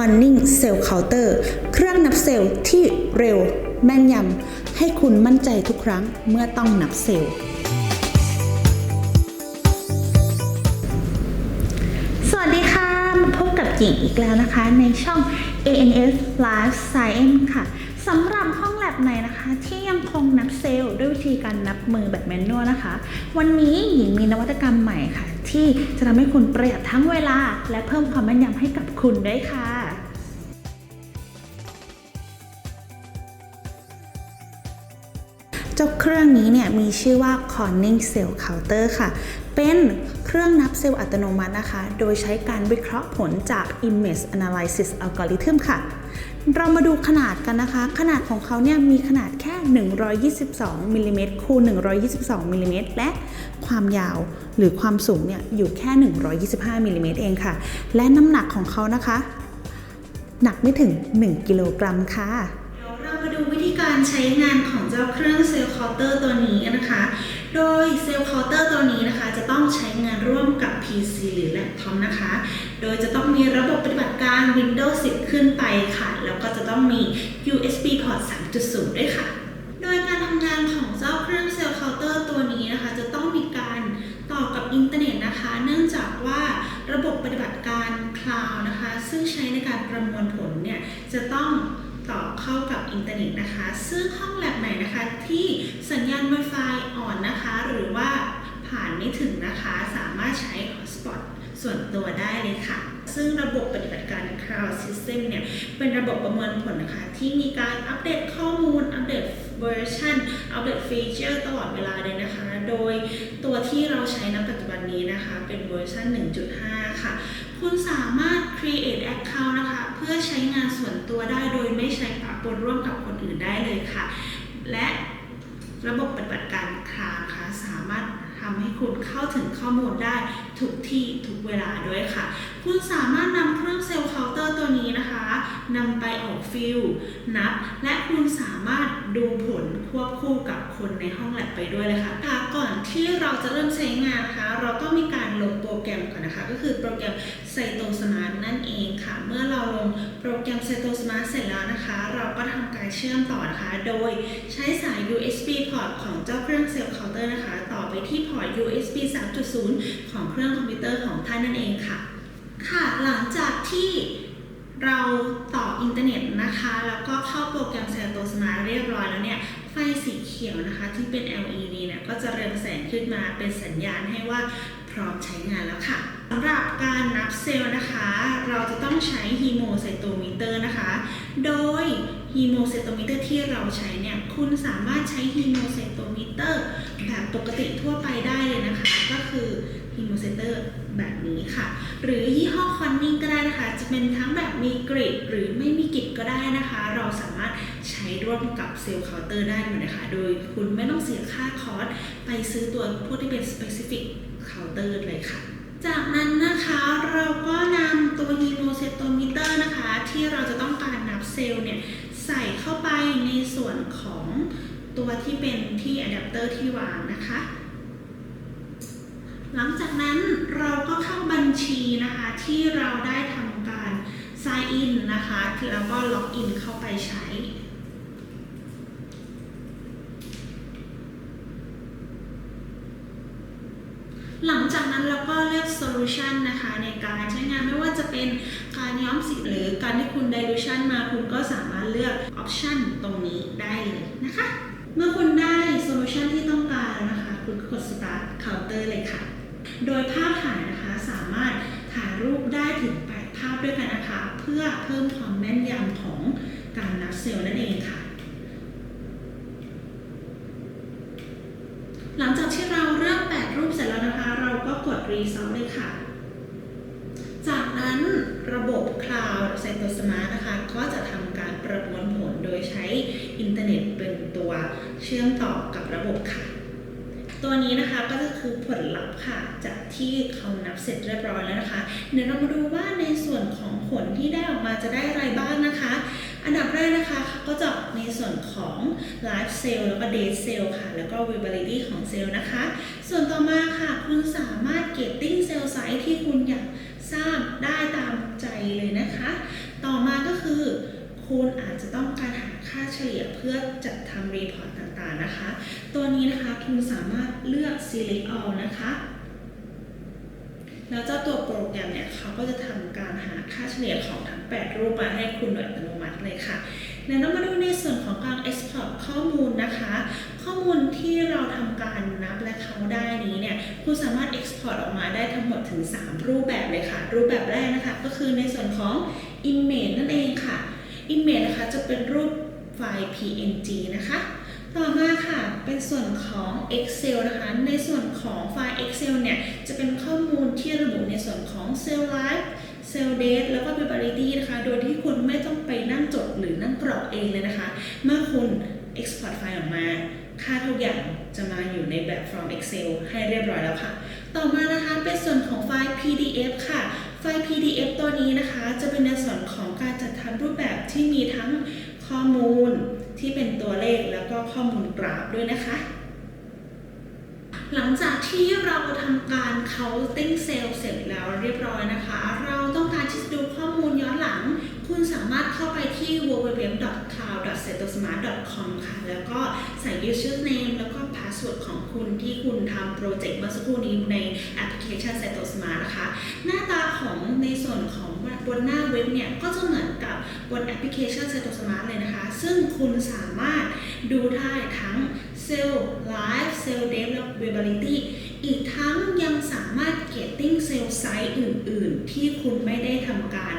Conning Cell Counter เครื่องนับเซลล์ที่เร็วแม่นยำให้คุณมั่นใจทุกครั้งเมื่อต้องนับเซลล์สวัสดีค่ะ มาพบกับหญิงอีกแล้วนะคะ ในช่อง ANS Life Science ค่ะสำหรับห้องแลบไหนนะคะ ที่ยังคงนับเซลล์ด้วยวิธีการนับมือแบบแมนนวลนะคะ วันนี้หญิงมีนวัตกรรมใหม่ค่ะ ที่จะทำให้คุณประหยัดทั้งเวลา และเพิ่มความแม่นยำให้กับคุณด้วยค่ะ เจ้าเครื่องนี้เนี่ยมีชื่อว่า Conning Cell Counter ค่ะ เป็นเครื่องนับเซลล์อัตโนมัตินะคะ โดยใช้การวิเคราะห์ผลจาก Image Analysis Algorithm ค่ะ เรามาดูขนาดกันนะคะ ขนาดของเขาเนี่ยมีขนาดแค่ 122มิลลิเมตรคูณ122มิลลิเมตรและความยาวหรือความสูงเนี่ยอยู่แค่ 125มิลลิเมตรเองค่ะ และน้ำหนักของเขานะคะ หนักไม่ถึง 1 กิโลกรัมค่ะ การใช้งานของเจ้าเครื่องเซลล์เคาน์เตอร์ตัวนี้นะคะ โดยเซลล์เคาน์เตอร์ตัวนี้นะคะ จะต้องใช้งานร่วมกับ PC หรือแล็ปท็อปนะคะ โดยจะต้องมีระบบปฏิบัติการ Windows 10 ขึ้นไปค่ะ แล้วก็จะต้องมี USB port 3.0 ด้วยค่ะ โดยการทำงานของเจ้าเครื่องเซลล์เคาน์เตอร์ตัวนี้นะคะ จะต้องมีการต่อกับอินเทอร์เน็ตนะคะ เนื่องจากว่าระบบปฏิบัติการคลาวด์นะคะ ซึ่งใช้ในการประมวลผลเนี่ยจะต้อง ต่อเข้ากับอินเทอร์เน็ตนะคะ ซึ่งห้องแลบไหนนะคะ ที่สัญญาณ Wi-Fi อ่อนนะคะ หรือว่าผ่านไม่ถึงนะคะ สามารถใช้ Hotspot ส่วนตัวได้เลยค่ะ ซึ่งระบบปฏิบัติการ Cloud System เนี่ย เป็นระบบประเมวลผลนะคะ ที่มีการอัปเดตข้อมูล อัปเดตเวอร์ชันอัปเดตฟีเจอร์ตลอดเวลาเลยนะคะ โดยตัวที่เราใช้ณปัจจุบันนี้นะคะ เป็นเวอร์ชัน1.5 ค่ะ คุณสามารถ create account นะคะ เพื่อใช้งานส่วนตัวได้โดยไม่ใช้ปะปนร่วมกับคนอื่นได้เลยค่ะ และระบบปฏิบัติการคลาวด์นะคะสามารถ ทำให้คุณเข้าถึงข้อมูลได้ทุกที่ทุกเวลาด้วยค่ะ คุณสามารถนำเครื่องเซลล์เคาน์เตอร์ตัวนี้นะคะนำไปออกฟิลนับ และคุณสามารถดูผลควบคู่กับคนในห้องแลบไปด้วยเลยค่ะค่ะก่อนที่เราจะเริ่มใช้งานนะคะ เราต้องมีการลงโปรแกรมก่อนนะคะ ก็คือโปรแกรมไซโตสมาร์ทนั่นเองค่ะ เมื่อเราลงโปรแกรมไซโตสมาร์ทเสร็จแล้วนะคะ เราก็ทำการเชื่อมต่อนะคะ โดยใช้สาย USB port ของเจ้าเครื่องเซลล์เคาน์เตอร์นะคะต่อ ไปที่พอร์ต USB 3.0 ของเครื่องคอมพิวเตอร์ของท่านนั่นเองค่ะ ค่ะ หลังจากที่เราต่ออินเทอร์เน็ตนะคะ แล้วก็เข้าโปรแกรมเซลโตสมาเรียบร้อยแล้วเนี่ย ไฟสีเขียวนะคะที่เป็น LED เนี่ยก็จะเรืองแสงขึ้นมาเป็นสัญญาณให้ว่าพร้อมใช้งานแล้วค่ะสำหรับการนับเซลล์นะคะ เราจะต้องใช้ฮีโมไซโตมิเตอร์นะคะ โดยฮีโมไซโตมิเตอร์ที่เราใช้เนี่ย คุณสามารถใช้ฮีโมไซโตมิเตอร์ ปกติทั่วไปได้เลยนะคะ ก็คือฮีโมไซเตอร์แบบนี้ค่ะ หรือยี่ห้อคอนนิ่งก็ได้นะคะ จะเป็นทั้งแบบมีกริดหรือไม่มีกริดก็ได้นะคะ เราสามารถใช้ร่วมกับเซลล์เคาน์เตอร์ได้เลยนะคะ โดยคุณไม่ต้องเสียค่าคอร์สไปซื้อตัวพวกที่เป็น specific counter เลยค่ะ จากนั้นนะคะเราก็นำตัวฮีโมเซโตมิเตอร์นะคะ ที่เราจะต้องการนับเซลล์เนี่ยใส่เข้าไปในส่วนของ ตัวที่เป็นที่อะแดปเตอร์ที่วางนะคะ หลังจากนั้นเราก็เข้าบัญชีนะคะที่เราได้ทำการ sign in นะคะแล้วก็ล็อกอินเข้าไปใช้หลังจากนั้นเราก็เลือก solution นะคะในการใช้งานไม่ว่าจะเป็นการย้อมสีหรือการที่คุณ dilution มาคุณก็สามารถเลือก option ตรงนี้ได้เลยนะคะ เมื่อคุณได้ solution ที่ต้องการแล้วนะคะ คุณกด start counter เลยค่ะ โดยภาพถ่ายนะคะสามารถถ่ายรูปได้ถึง 8 ภาพด้วยกันนะคะ เพื่อเพิ่มความแม่นยำของการนับเซลล์นั่นเองค่ะ หลังจากที่เราเริ่มแปะรูปเสร็จแล้วนะคะ เราก็กด result เลยค่ะ จากนั้นระบบ Cloud c y t o Smart นะคะ ก็จะทำการประมวลผลโดยใช้อินเทอร์เน็ต เชื่อมต่อกับระบบค่ะ ตัวนี้นะคะก็จะคือผลลัพธ์ค่ะ จากที่เขานับเสร็จเรียบร้อยแล้วนะคะ เดี๋ยวเรามาดูว่าในส่วนของผลที่ได้ออกมาจะได้อะไรบ้างนะคะ อันดับแรกนะคะก็จะในส่วนของ live cell แล้วก็ dead cell ค่ะ แล้วก็ viability ของเซลล์นะคะ ส่วนต่อมาค่ะ คุณสามารถ gating cell size ที่คุณอยากทราบได้ตามใจเลยนะคะ ต่อมาก็คือ คุณอาจจะต้องการหา ลี่ยเพื่อจัดทำรีพอร์ตต่างๆนะคะ ตัวนี้นะคะคุณสามารถเลือก select all นะคะ แล้วเจ้าตัวโปรแกรมเนี่ยเขาก็จะทำการหาค่าเฉลี่ยของทั้ง 8 รูปมาให้คุณโดยอัตโนมัติเลยค่ะแล้วเรามาดูในส่วนของการ export ข้อมูลนะคะ ข้อมูลที่เราทำการนับและเขาได้นี้เนี่ยคุณสามารถ export ออกมาได้ทั้งหมดถึง 3 รูปแบบเลยค่ะ รูปแบบแรกนะคะก็คือในส่วนของ image นั่นเองค่ะ image นะคะจะเป็นรูป ไฟล์ png นะคะ ต่อมาค่ะ เป็นส่วนของ Excel นะคะ ในส่วนของไฟล์ Excel เนี่ย จะเป็นข้อมูลที่ระบุในส่วนของ Cell Life Cell Date แล้วก็ Variability นะคะ โดยที่คุณไม่ต้องไปนั่งจดหรือนั่งกรอกเองเลยนะคะ เมื่อคุณ Export ไฟล์ออกมา ค่าทุกอย่างจะมาอยู่ในแบบ from Excel ให้เรียบร้อยแล้วค่ะ ต่อมานะคะ เป็นส่วนของไฟล์ PDF ค่ะ ไฟล์ PDF ตัวนี้นะคะ จะเป็นในส่วนของการจัดทำรูปแบบที่มีทั้ง ข้อมูลที่เป็นตัวเลขแล้วก็ข้อมูลกราฟด้วยนะคะ หลังจากที่เราทำการ counting cell เสร็จแล้วเรียบร้อยนะคะ เราต้องการที่จะดูข้อมูลย้อนหลัง คุณสามารถเข้าไปที่ www.cloud.setosmart.com ค่ะ แล้วก็ใส่ username ล้วก็ password ของคุณที่คุณทำโปรเจกต์เมื่อสักครู่นี้ในแอปพลิเคชัน Setosmart นะคะ หน้าตาของในส่วนของบนหน้าเว็บเนี่ย ก็จะเหมือนกับบนแอปพลิเคชัน Setosmart เลยนะคะ ซึ่งคุณสามารถดูได้ทั้ง Cell Life Cell Depth และ Variability อีกทั้งยังสามารถเกตติ้งเซลล์ไซส์อื่น ๆ ที่คุณไม่ได้ทำการ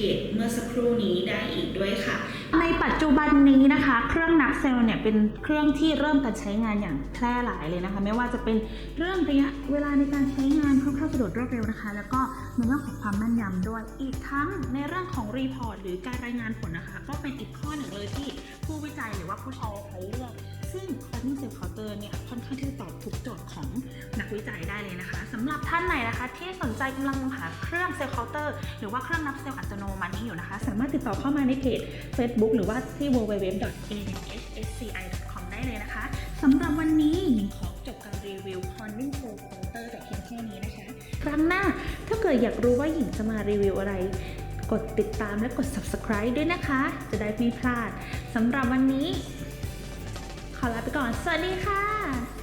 เกตเมื่อสักครู่นี้ได้อีกด้วยค่ะ ในปัจจุบันนี้นะคะ เครื่องนับเซลล์เนี่ยเป็นเครื่องที่เริ่มการใช้งานอย่างแพร่หลายเลยนะคะ ไม่ว่าจะเป็นเรื่องระยะเวลาในการใช้งานค่อนข้างสะดวกรวดเร็วนะคะ แล้วก็ในเรื่องของความแม่นยำด้วย อีกทั้งในเรื่องของรีพอร์ตหรือการรายงานผลนะคะ ก็เป็นอีกข้อหนึ่งเลยที่ผู้วิจัยหรือว่าผู้ใช้ใช้เลือก ซึ่ง Coding Cell Counter เนี่ยค่อนข้างที่จะตอบทุกโจทย์ของนักวิจัยได้เลยนะคะสำหรับท่านไหนนะคะ ที่สนใจกำลังมองหาเครื่องเซลล์เคาน์เตอร์หรือว่าเครื่องนับเซลล์อัตโนมัตินี้อยู่นะคะ สามารถติดต่อเข้ามาในเพจ Facebook หรือว่าที่ www.amssci.com ได้เลยนะคะสำหรับวันนี้หญิงขอจบการรีวิว Coding Cell Counter แต่เพียงแค่นี้นะคะ ครั้งหน้าถ้าเกิดอยากรู้ว่าหญิงจะมารีวิวอะไร กดติดตามและกด subscribe ด้วยนะคะ จะได้ไม่พลาดสำหรับวันนี้ ขอลาไปก่อน สวัสดีค่ะ